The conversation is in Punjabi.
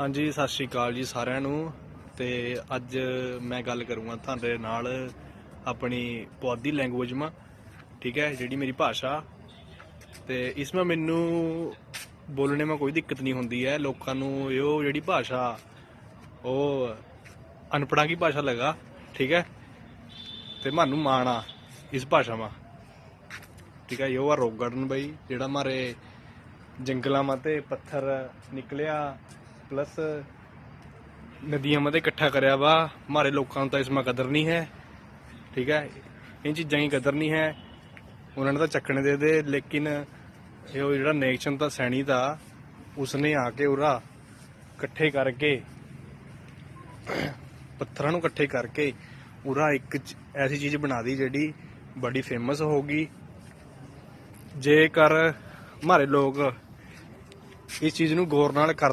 ਹਾਂਜੀ, ਸਤਿ ਸ਼੍ਰੀ ਅਕਾਲ ਜੀ ਸਾਰਿਆਂ ਨੂੰ। ਤੇ ਅੱਜ ਮੈਂ ਗੱਲ ਕਰੂੰਗਾ ਤੁਹਾਡੇ ਨਾਲ ਆਪਣੀ ਪੁਆਧੀ ਲੈਂਗੁਏਜ ਮਾ ਠੀਕ ਹੈ, ਜਿਹੜੀ ਮੇਰੀ ਭਾਸ਼ਾ। ਤੇ ਇਸ ਵਿੱਚ ਮੈਨੂੰ ਬੋਲਣੇ ਮਾ ਕੋਈ ਦਿੱਕਤ ਨਹੀਂ ਹੁੰਦੀ ਹੈ। ਲੋਕਾਂ ਨੂੰ ਇਹ ਜਿਹੜੀ ਭਾਸ਼ਾ, ਉਹ ਅਨਪੜਾਂ ਦੀ ਭਾਸ਼ਾ ਲਗਾ, ਠੀਕ ਹੈ? ਤੇ ਮੈਨੂੰ ਮਾਣ ਆ ਇਸ ਭਾਸ਼ਾ ਮਾ ਠੀਕ ਹੈ, ਇਹ ਆ ਰੋਗੜਨ ਬਈ, ਜਿਹੜਾ ਮਾਰੇ ਜੰਗਲਾਂ ਮਾ ਤੇ ਪੱਥਰ ਨਿਕਲਿਆ ਪਲੱਸ ਨਦੀਆਂ ਮਾ ਇਕੱਠਾ ਕਰਿਆ ਵਾ, ਮਾਰੇ ਲੋਕਾਂ ਨੂੰ ਤਾਂ ਇਸ ਮਾ ਕਦਰ ਨਹੀਂ ਹੈ, ਠੀਕ ਹੈ? ਇਹ ਚੀਜ਼ਾਂ ਦੀ ਕਦਰ ਨਹੀਂ ਹੈ। ਉਹਨਾਂ ਨੇ ਤਾਂ ਚੱਕਣੇ ਦੇ ਦੇ ਲੇਕਿਨ ਇਹ ਉਹ ਜਿਹੜਾ ਨੇਕਸ਼ਨ ਤਾਂ ਸੈਣੀ ਦਾ, ਉਸਨੇ ਆ ਕੇ ਉਰਾ ਇਕੱਠੇ ਕਰਕੇ, ਪੱਥਰਾਂ ਨੂੰ ਇਕੱਠੇ ਕਰਕੇ ਉਰਾ ਇੱਕ ਐਸੀ ਚੀਜ਼ ਬਣਾ ਦੀ ਜਿਹੜੀ ਬੜੀ ਫੇਮਸ ਹੋ ਗਈ। ਜੇਕਰ ਮਾਰੇ ਲੋਕ ਇਸ ਚੀਜ਼ ਨੂੰ ਗੌਰ ਨਾਲ ਕਰ